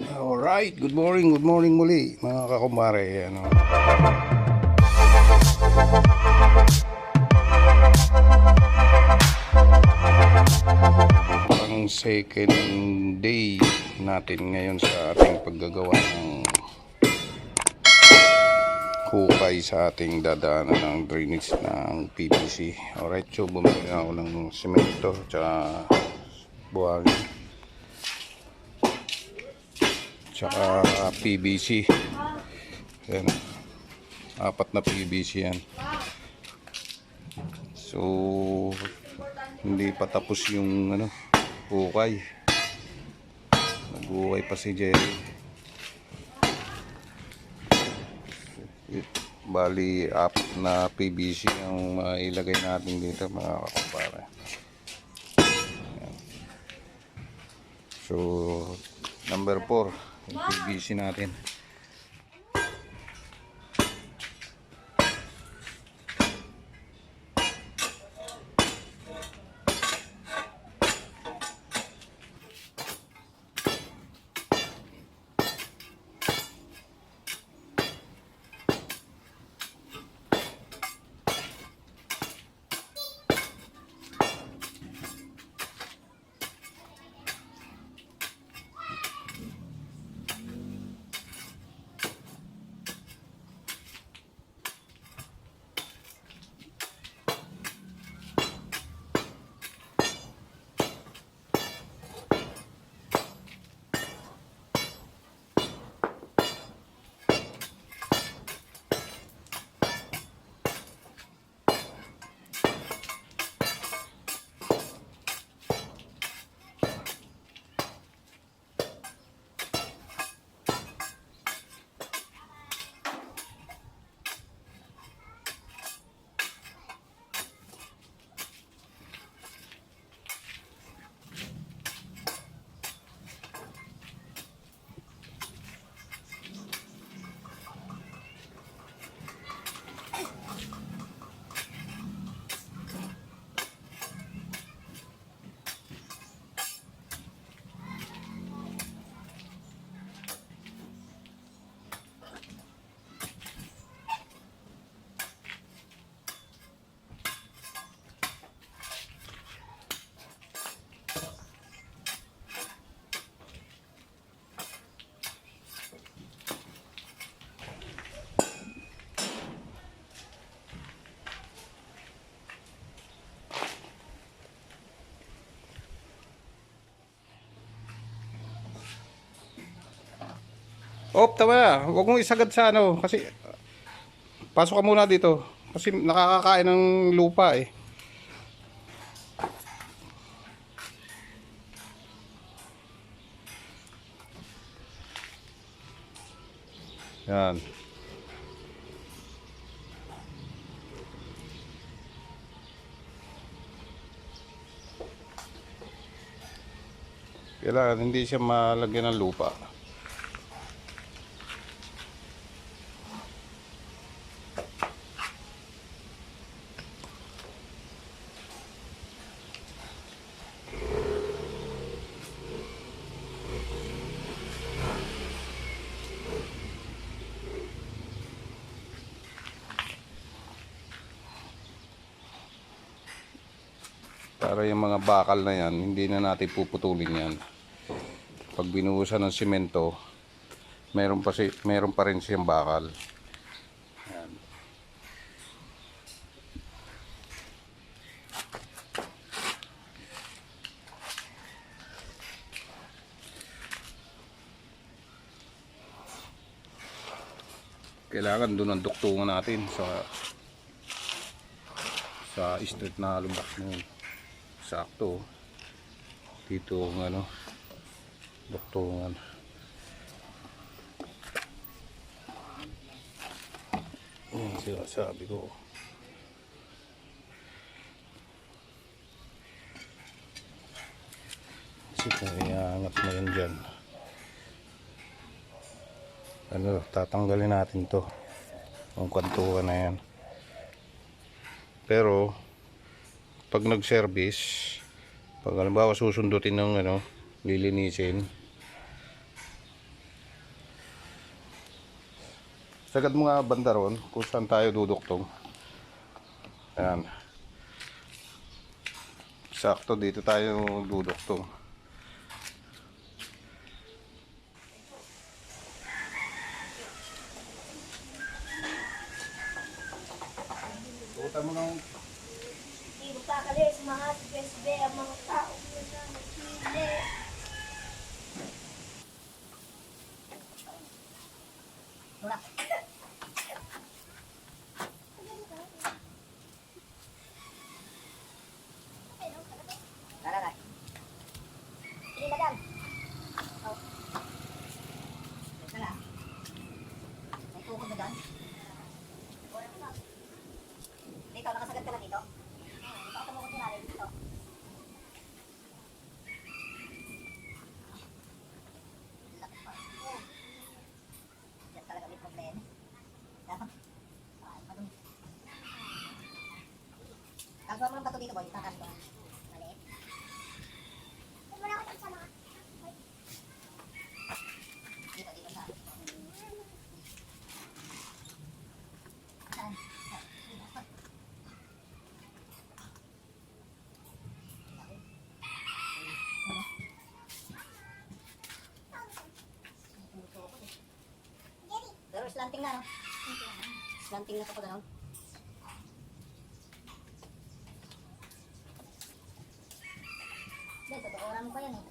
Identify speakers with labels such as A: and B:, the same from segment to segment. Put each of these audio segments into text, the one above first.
A: Alright, good morning, good morning muli mga kakumbare. Ano. Ang second day natin ngayon sa ating paggagawa ng hukay sa ating dadaanan ng drainage ng PVC. Alright, so bumili ako ng semento tsaka buhangin. Tsaka PVC yan apat na PVC yan. So hindi pa tapos yung ano hukay nag-hukay pa si Jerry. Bali apat na PVC ang mailagay natin dito mga kakumpara so number 4 yung PVC natin Op, tama. Huwag mong isagad sa ano. Kasi, pasok ka muna dito. Kasi nakakakain ng lupa eh. Yan. Kailangan hindi siya malagyan ng lupa. Para yung mga bakal na yan, hindi na natin puputulin yan. Pag binuhusan ng simento, meron pa, si, meron pa rin siyang bakal. Yan. Kailangan doon ang duktungan natin sa sa street na lubak mo sakto dito ang ano duktungan yan sinasabi ko. Kasi kung iangat mo yan dyan ano tatanggalin natin to. Ang kwantuhan na yan. Pero pag nag-service, pag halimbawa susundutin ng ano, lilinisin. Sagad mga banda ron kung saan tayo duduktong. Ayan. Sakto dito tayo duduktong. Tuta mo ng
B: hindi mo pakalis mga besbe ang mga tao na. Talaga. Hindi madam. Oh. Talaga. May tukod na doon. Dito, nakasagat ka na dito. Dito ka tumukod na rin dito. Laki pa. Diyan talaga may problema. Dapat. Ay, madumi. Kagawa mo ng bato dito, boy. Takas ko. Maliit. Dito, dito sa. Pero slanting na, no? Slanting na kapag ano. Hindi, totoo oran mo pa yan eh.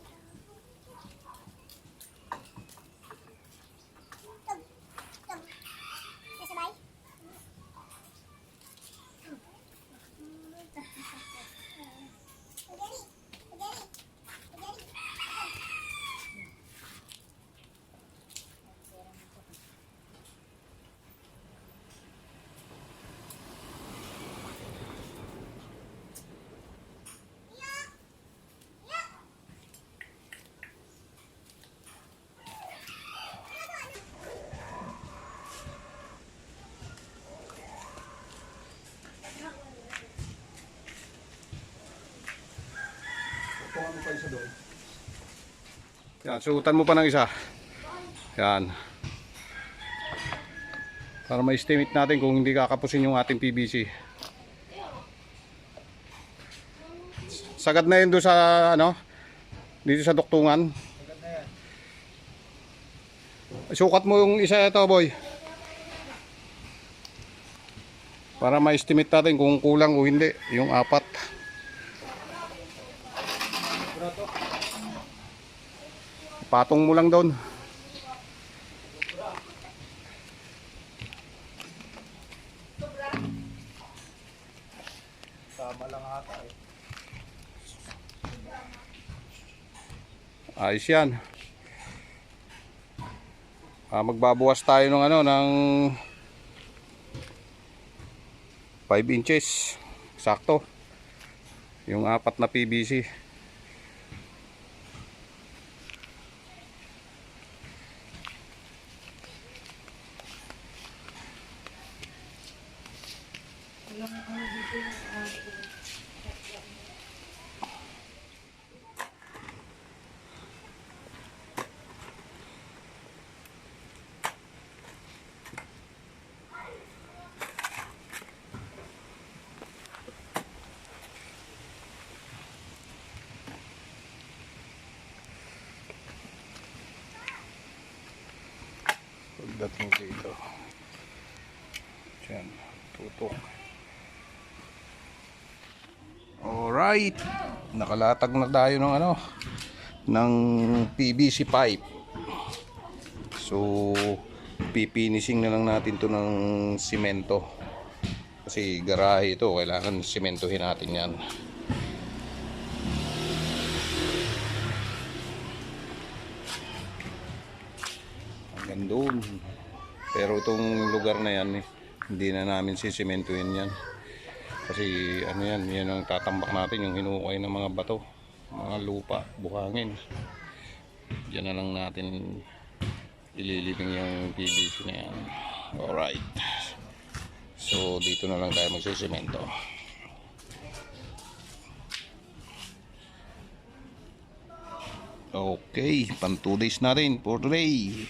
A: Yan, suotan mo pa ng isa. Yan. Para ma-estimate natin kung hindi kakapusin yung ating PVC. Sagad na yun doon sa ano? Dito sa duktungan. Sukat mo yung isa ito, boy. Para ma-estimate natin kung kulang o hindi yung apat. Patong mo lang doon.
C: Tama lang ata eh.
A: Ayos yan. Ah, magbabawas tayo ng ano ng 5 inches. Sakto. Yung apat na PVC. Pagdating dito. Diyan. Tutok. Alright. Nakalatag na tayo ng ano ng PVC pipe. So pipinising na lang natin to ng simento. Kasi garahe ito, kailangan simentohin natin yan. Hanggang doon. Pero itong lugar na yan, eh, hindi na namin sisimentohin yan. Kasi ano yan, yan ang tatambak natin, yung hinukay ng mga bato, mga lupa, buhangin. Diyan na lang natin ililibing yung PVC na yan. Alright. So dito na lang tayo magsisemento. Okay, pan 2 days na rin for today.